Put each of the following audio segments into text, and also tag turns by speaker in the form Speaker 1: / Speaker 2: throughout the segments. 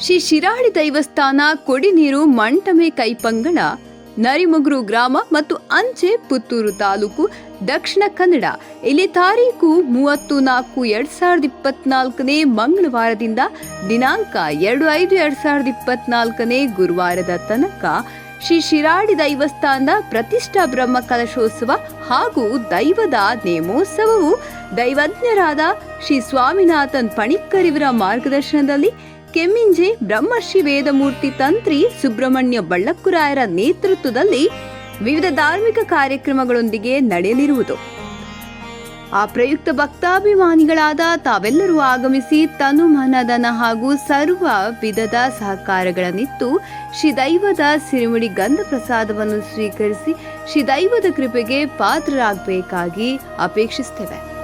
Speaker 1: ಶ್ರೀ ಶಿರಾಡಿ ದೈವಸ್ಥಾನ ಕೊಡಿನೀರು ಮಂಟಮೆ ಕೈಪಂಗಳ ನರಿಮುಗ್ರು ಗ್ರಾಮ ಮತ್ತು ಅಂಚೆ ಪುತ್ತೂರು ತಾಲೂಕು ದಕ್ಷಿಣ ಕನ್ನಡ. ಇಲ್ಲಿ ತಾರೀಕು ಮೂವತ್ತು ನಾಲ್ಕು ಎರಡ್ ಸಾವಿರದ ಇಪ್ಪತ್ನಾಲ್ಕನೇ ಮಂಗಳವಾರದಿಂದ ದಿನಾಂಕ ಎರಡು ಐದು ಎರಡ್ ಸಾವಿರದ ಇಪ್ಪತ್ನಾಲ್ಕನೇ ಗುರುವಾರದ ತನಕ ಶ್ರೀ ಶಿರಾಡಿ ದೈವಸ್ಥಾನದ ಪ್ರತಿಷ್ಠಾ ಬ್ರಹ್ಮ ಕಲಶೋತ್ಸವ ಹಾಗೂ ದೈವದ ನೇಮೋತ್ಸವವು ದೈವಜ್ಞರಾದ ಶ್ರೀ ಸ್ವಾಮಿನಾಥನ್ ಪಣಿಕ್ಕರಿವರ ಮಾರ್ಗದರ್ಶನದಲ್ಲಿ ಕೆಮ್ಮಿಂಜೆ ಬ್ರಹ್ಮರ್ಷಿ ವೇದಮೂರ್ತಿ ತಂತ್ರಿ ಸುಬ್ರಹ್ಮಣ್ಯ ಬಳ್ಳಕ್ಕುರಾಯರ ನೇತೃತ್ವದಲ್ಲಿ ವಿವಿಧ ಧಾರ್ಮಿಕ ಕಾರ್ಯಕ್ರಮಗಳೊಂದಿಗೆ ನಡೆಯಲಿರುವುದು. ಆ ಪ್ರಯುಕ್ತ ಭಕ್ತಾಭಿಮಾನಿಗಳಾದ ತಾವೆಲ್ಲರೂ ಆಗಮಿಸಿ ತನು ಮನದನ ಹಾಗೂ ಸರ್ವ ವಿಧದ ಸಹಕಾರಗಳನ್ನಿತ್ತು ಶ್ರೀ ದೈವದ ಸಿರಿಮುಡಿ ಗಂಧ ಪ್ರಸಾದವನ್ನು ಸ್ವೀಕರಿಸಿ ಶ್ರೀ ದೈವದ ಕೃಪೆಗೆ ಪಾತ್ರರಾಗಬೇಕಾಗಿ ಅಪೇಕ್ಷಿಸ್ತೇವೆ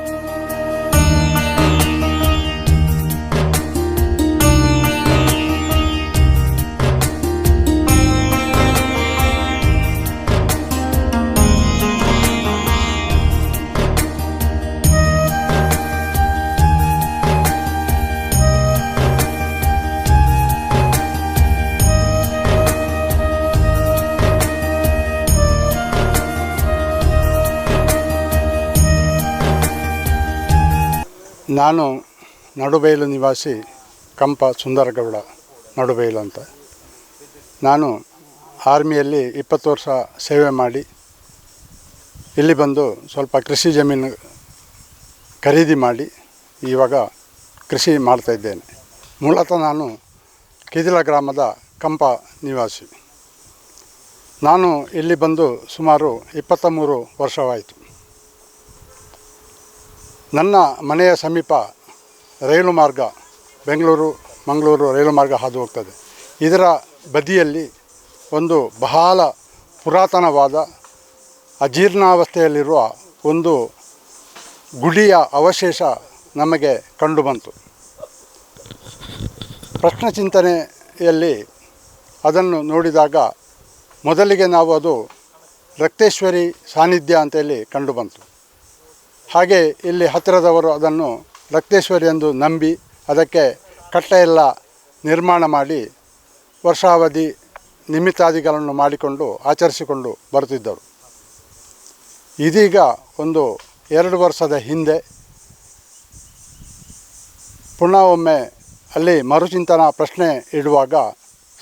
Speaker 2: ನಾನು ನಡುಬೈಲು ನಿವಾಸಿ ಕಂಪ ಸುಂದರಗೌಡ ನಡುಬೈಲು ಅಂತ. ನಾನು ಆರ್ಮಿಯಲ್ಲಿ ಇಪ್ಪತ್ತು ವರ್ಷ ಸೇವೆ ಮಾಡಿ ಇಲ್ಲಿ ಬಂದು ಸ್ವಲ್ಪ ಕೃಷಿ ಜಮೀನು ಖರೀದಿ ಮಾಡಿ ಇವಾಗ ಕೃಷಿ ಮಾಡ್ತಾಯಿದ್ದೇನೆ ಮೂಲತಃ ನಾನು ಕಿದಿಲ ಗ್ರಾಮದ ಕಂಪ ನಿವಾಸಿ. ನಾನು ಇಲ್ಲಿ ಬಂದು ಸುಮಾರು ಇಪ್ಪತ್ತ ಮೂರು ವರ್ಷವಾಯಿತು. ನನ್ನ ಮನೆಯ ಸಮೀಪ ರೈಲು ಮಾರ್ಗ, ಬೆಂಗಳೂರು, ಮಂಗಳೂರು ರೈಲು ಮಾರ್ಗ ಹಾದು ಹೋಗ್ತದೆ ಇದರ ಬದಿಯಲ್ಲಿ ಒಂದು ಬಹಳ ಪುರಾತನವಾದ ಅಜೀರ್ಣಾವಸ್ಥೆಯಲ್ಲಿರುವ ಒಂದು ಗುಡಿಯ ಅವಶೇಷ ನಮಗೆ ಕಂಡುಬಂತು. ಪ್ರಶ್ನೆ ಚಿಂತನೆಯಲ್ಲಿ ಅದನ್ನು ನೋಡಿದಾಗ ಮೊದಲಿಗೆ ನಾವು ಅದು ರಕ್ತೇಶ್ವರಿ ಸಾನ್ನಿಧ್ಯ ಅಂತೇಳಿ ಕಂಡುಬಂತು. ಹಾಗೆ ಇಲ್ಲಿ ಹತ್ತಿರದವರು ಅದನ್ನು ರಕ್ತೇಶ್ವರಿ ಎಂದು ನಂಬಿ ಅದಕ್ಕೆ ಕಟ್ಟೆಯೆಲ್ಲ ನಿರ್ಮಾಣ ಮಾಡಿ ವರ್ಷಾವಧಿ ನಿಮಿತ್ತಾದಿಗಳನ್ನು ಮಾಡಿಕೊಂಡು ಆಚರಿಸಿಕೊಂಡು ಬರುತ್ತಿದ್ದರು. ಇದೀಗ ಒಂದು ಎರಡು ವರ್ಷದ ಹಿಂದೆ ಪುನಃ ಒಮ್ಮೆ ಅಲ್ಲಿ ಮರುಚಿಂತನ ಪ್ರಶ್ನೆ ಇಡುವಾಗ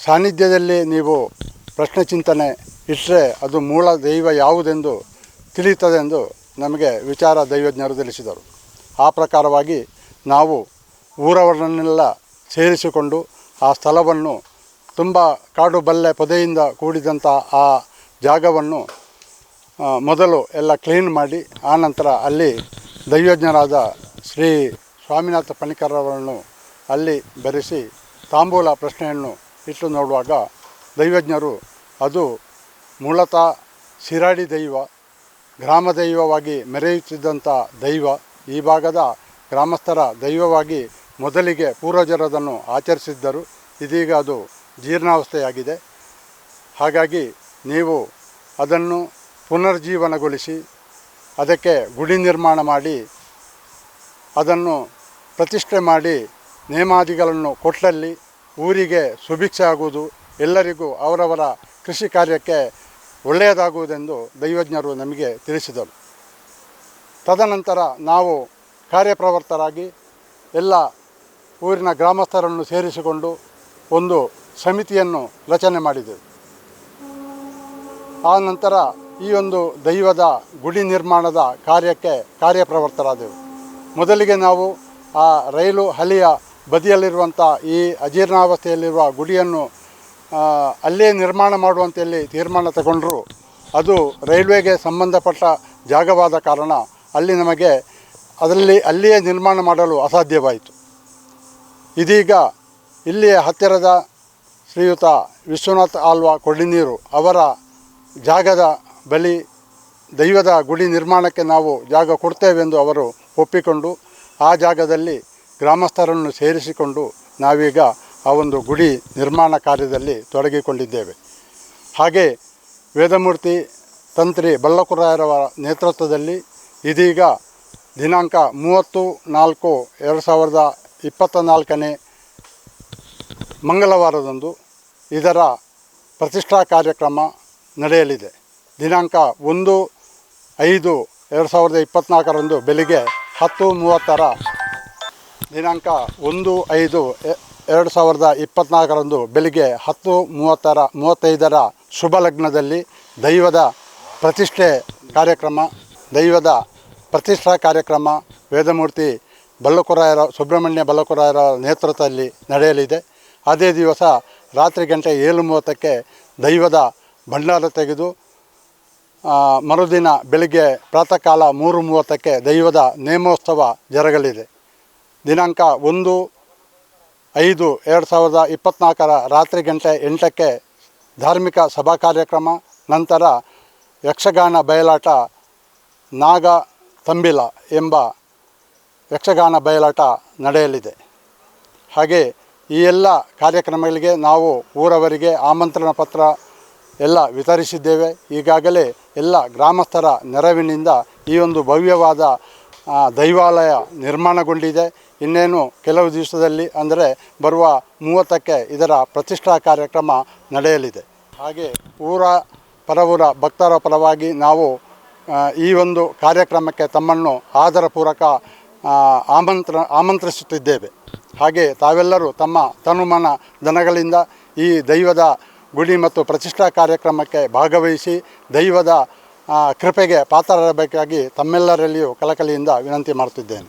Speaker 2: ಸಾನ್ನಿಧ್ಯದಲ್ಲಿ ನೀವು ಪ್ರಶ್ನೆ ಚಿಂತನೆ ಇಟ್ಟರೆ ಅದು ಮೂಲ ದೈವ ಯಾವುದೆಂದು ತಿಳಿಯುತ್ತದೆಂದು ನಮಗೆ ವಿಚಾರ ದೈವಜ್ಞರು ತಿಳಿಸಿದರು. ಆ ಪ್ರಕಾರವಾಗಿ ನಾವು ಊರವರನ್ನೆಲ್ಲ ಸೇರಿಸಿಕೊಂಡು ಆ ಸ್ಥಳವನ್ನು ತುಂಬ ಕಾಡು ಬಲ್ಲೆ ಪೊದೆಯಿಂದ ಕೂಡಿದಂಥ ಆ ಜಾಗವನ್ನು ಮೊದಲು ಎಲ್ಲ ಕ್ಲೀನ್ ಮಾಡಿ ಆನಂತರ ಅಲ್ಲಿ ದೈವಜ್ಞರಾದ ಶ್ರೀ ಸ್ವಾಮಿನಾಥ ಪಣಿಕರವರನ್ನು ಅಲ್ಲಿ ಬೆರೆಸಿ ತಾಂಬೂಲ ಪ್ರಶ್ನೆಯನ್ನು ಇಟ್ಟು ನೋಡುವಾಗ ದೈವಜ್ಞರು, ಅದು ಮೂಲತಃ ಶಿರಾಡಿ ದೈವ ಗ್ರಾಮ ದೈವವಾಗಿ ಮೆರೆಯುತ್ತಿದ್ದಂಥ ದೈವ ಈ ಭಾಗದ ಗ್ರಾಮಸ್ಥರ ದೈವವಾಗಿ ಮೊದಲಿಗೆ ಪೂರ್ವಜರದನ್ನು ಆಚರಿಸಿದ್ದರು. ಇದೀಗ ಅದು ಜೀರ್ಣಾವಸ್ಥೆಯಾಗಿದೆ. ಹಾಗಾಗಿ ನೀವು ಅದನ್ನು ಪುನರ್ಜೀವನಗೊಳಿಸಿ, ಅದಕ್ಕೆ ಗುಡಿ ನಿರ್ಮಾಣ ಮಾಡಿ, ಅದನ್ನು ಪ್ರತಿಷ್ಠೆ ಮಾಡಿ, ನೇಮಾದಿಗಳನ್ನು ಕೊಟ್ಟಲ್ಲಿ ಊರಿಗೆ ಸುಭಿಕ್ಷೆ ಆಗುವುದು ಎಲ್ಲರಿಗೂ ಅವರವರ ಕೃಷಿ ಕಾರ್ಯಕ್ಕೆ ಒಳ್ಳೆಯದಾಗುವುದೆಂದು ದೈವಜ್ಞರು ನಮಗೆ ತಿಳಿಸಿದರು. ತದನಂತರ ನಾವು ಕಾರ್ಯಪ್ರವರ್ತರಾಗಿ ಎಲ್ಲ ಊರಿನ ಗ್ರಾಮಸ್ಥರನ್ನು ಸೇರಿಸಿಕೊಂಡು ಒಂದು ಸಮಿತಿಯನ್ನು ರಚನೆ ಮಾಡಿದೆವು. ಆ ನಂತರ ಈ ಒಂದು ದೈವದ ಗುಡಿ ನಿರ್ಮಾಣದ ಕಾರ್ಯಕ್ಕೆ ಕಾರ್ಯಪ್ರವರ್ತರಾದೆವು. ಮೊದಲಿಗೆ ನಾವು ಆ ರೈಲು ಹಳಿಯ ಬದಿಯಲ್ಲಿರುವಂಥ ಈ ಅಜೀರ್ಣಾವಸ್ಥೆಯಲ್ಲಿರುವ ಗುಡಿಯನ್ನು ಅಲ್ಲೇ ನಿರ್ಮಾಣ ಮಾಡುವಂತೆಲ್ಲಿ ತೀರ್ಮಾನ ತಗೊಂಡರು, ಅದು ರೈಲ್ವೆಗೆ ಸಂಬಂಧಪಟ್ಟ ಜಾಗವಾದ ಕಾರಣ ಅಲ್ಲಿ ನಮಗೆ ಅದರಲ್ಲಿ ಅಲ್ಲಿಯೇ ನಿರ್ಮಾಣ ಮಾಡಲು ಅಸಾಧ್ಯವಾಯಿತು. ಇದೀಗ ಇಲ್ಲಿಯ ಹತ್ತಿರದ ಶ್ರೀಯುತ ವಿಶ್ವನಾಥ್ ಆಲ್ವಾ ಕೊಡಿನೀರು ಅವರ ಜಾಗದ ಬಳಿ ದೈವದ ಗುಡಿ ನಿರ್ಮಾಣಕ್ಕೆ ನಾವು ಜಾಗ ಕೊಡ್ತೇವೆಂದು ಅವರು ಒಪ್ಪಿಕೊಂಡು, ಆ ಜಾಗದಲ್ಲಿ ಗ್ರಾಮಸ್ಥರನ್ನು ಸೇರಿಸಿಕೊಂಡು ನಾವೀಗ ಆ ಒಂದು ಗುಡಿ ನಿರ್ಮಾಣ ಕಾರ್ಯದಲ್ಲಿ ತೊಡಗಿಕೊಂಡಿದ್ದೇವೆ. ಹಾಗೆ ವೇದಮೂರ್ತಿ ತಂತ್ರಿ ಬಳ್ಳಕುರಾಯರವರ ನೇತೃತ್ವದಲ್ಲಿ ಇದೀಗ ದಿನಾಂಕ ಮೂವತ್ತು ನಾಲ್ಕು ಎರಡು ಸಾವಿರದ ಇಪ್ಪತ್ತ ನಾಲ್ಕನೇ ಮಂಗಳವಾರದಂದು ಇದರ ಪ್ರತಿಷ್ಠಾ ಕಾರ್ಯಕ್ರಮ ನಡೆಯಲಿದೆ. ದಿನಾಂಕ ಒಂದು ಐದು ಎರಡು ಸಾವಿರದ ಇಪ್ಪತ್ತ್ನಾಲ್ಕರಂದು ಬೆಳಿಗ್ಗೆ ಹತ್ತು ಮೂವತ್ತರ ದಿನಾಂಕ ಒಂದು ಐದು ಎರಡು ಸಾವಿರದ ಇಪ್ಪತ್ತ್ನಾಲ್ಕರಂದು ಬೆಳಿಗ್ಗೆ ಹತ್ತು ಮೂವತ್ತರ, ಮೂವತ್ತೈದರ ಶುಭ ಲಗ್ನದಲ್ಲಿ ದೈವದ ಪ್ರತಿಷ್ಠೆ ಕಾರ್ಯಕ್ರಮ, ದೈವದ ಪ್ರತಿಷ್ಠಾ ಕಾರ್ಯಕ್ರಮ ವೇದಮೂರ್ತಿ ಬಲ್ಲಕುರಾಯರ, ಸುಬ್ರಹ್ಮಣ್ಯ ಬಲ್ಲಕುರಾಯರ ನೇತೃತ್ವದಲ್ಲಿ ನಡೆಯಲಿದೆ. ಅದೇ ದಿವಸ ರಾತ್ರಿ ಗಂಟೆ ಏಳು ಮೂವತ್ತಕ್ಕೆ ದೈವದ ಭಂಡಾರ ತೆಗೆದು ಮರುದಿನ ಬೆಳಿಗ್ಗೆ ಪ್ರಾತಃ ಕಾಲ ಮೂರು ಮೂವತ್ತಕ್ಕೆ ದೈವದ ನೇಮೋತ್ಸವ ಜರಗಲಿದೆ. ದಿನಾಂಕ ಒಂದು ಐದು ಎರಡು ಸಾವಿರದ ಇಪ್ಪತ್ತ್ನಾಲ್ಕರ ರಾತ್ರಿ ಗಂಟೆ ಎಂಟಕ್ಕೆ ಧಾರ್ಮಿಕ ಸಭಾ ಕಾರ್ಯಕ್ರಮ, ನಂತರ ಯಕ್ಷಗಾನ ಬಯಲಾಟ, ನಾಗ ತಂಬಿಲ ಎಂಬ ಯಕ್ಷಗಾನ ಬಯಲಾಟ ನಡೆಯಲಿದೆ. ಹಾಗೆ ಈ ಎಲ್ಲ ಕಾರ್ಯಕ್ರಮಗಳಿಗೆ ನಾವು ಊರವರಿಗೆ ಆಮಂತ್ರಣ ಪತ್ರ ಎಲ್ಲ ವಿತರಿಸಿದ್ದೇವೆ. ಈಗಾಗಲೇ ಎಲ್ಲ ಗ್ರಾಮಸ್ಥರ ನೆರವಿನಿಂದ ಈ ಒಂದು ಭವ್ಯವಾದ ದೈವಾಲಯ ನಿರ್ಮಾಣಗೊಂಡಿದೆ. ಇನ್ನೇನು ಕೆಲವು ದಿವಸದಲ್ಲಿ ಅಂದರೆ ಬರುವ ಮೂವತ್ತಕ್ಕೆ ಇದರ ಪ್ರತಿಷ್ಠಾ ಕಾರ್ಯಕ್ರಮ ನಡೆಯಲಿದೆ. ಹಾಗೆ ಊರ ಪರವೂರ ಭಕ್ತರ ಪರವಾಗಿ ನಾವು ಈ ಒಂದು ಕಾರ್ಯಕ್ರಮಕ್ಕೆ ತಮ್ಮನ್ನು ಆದರಪೂರ್ವಕ ಆಮಂತ್ರ, ಆಮಂತ್ರಿಸುತ್ತಿದ್ದೇವೆ. ಹಾಗೆ ತಾವೆಲ್ಲರೂ ತಮ್ಮ ತನುಮನ ದನಗಳಿಂದ ಈ ದೈವದ ಗುಡಿ ಮತ್ತು ಪ್ರತಿಷ್ಠಾ ಕಾರ್ಯಕ್ರಮಕ್ಕೆ ಭಾಗವಹಿಸಿ ದೈವದ ಕೃಪೆಗೆ ಪಾತ್ರರಬೇಕಾಗಿ ತಮ್ಮೆಲ್ಲರಲ್ಲಿಯೂ ಕಳಕಳಿಯಿಂದ ವಿನಂತಿ ಮಾಡುತ್ತಿದ್ದೇನೆ.